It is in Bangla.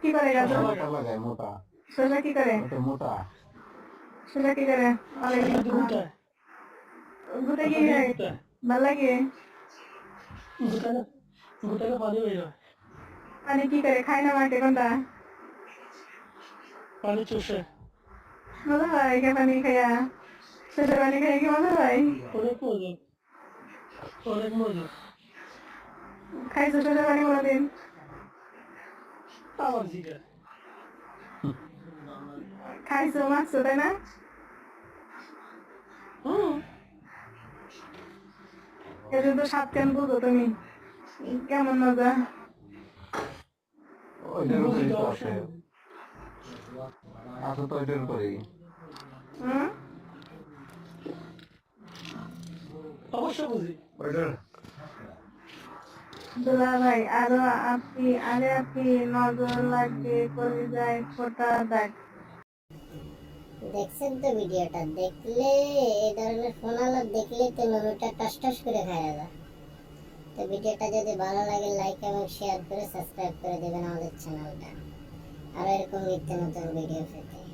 কি করে লাগায় মোটা। শসা কি করে? মোটা শসা কি করে? গুটা গুটে কি ভালো লাগে? গুটা গুটাকে পানি বের হয় মানে কি করে? খায় না মাকে কোনটা? পানি চুষে। মজা হয় কে পানি খাইয়া শসা পানি খাইয়া কি মজা হয়? অনেক মজা। অনেক মজা। খাইছো শসা পানি কোনোদিন? জিগা খাইছো মাখছো তাই না এটা তো সাত কেন বুঝো তুমি কেমন মজা উপরেই তো হুম অবশ্য বুঝি ওইটার দুলা ভাই আরও আপনি, আরে আপনি নজর লাগবে করে যায় ফোটা দেখ দেখছেন তো ভিডিওটা, দেখলে এই ধরনের ফোন আলাপ দেখলে তো মেমোটা টাস টাস করে খাওয়া যায় তো ভিডিওটা যদি ভালো লাগে লাইক এবং শেয়ার করে সাবস্ক্রাইব করে দেবেন আমাদের চ্যানেলটা আর এরকম নিত্য নতুন ভিডিও পেতে।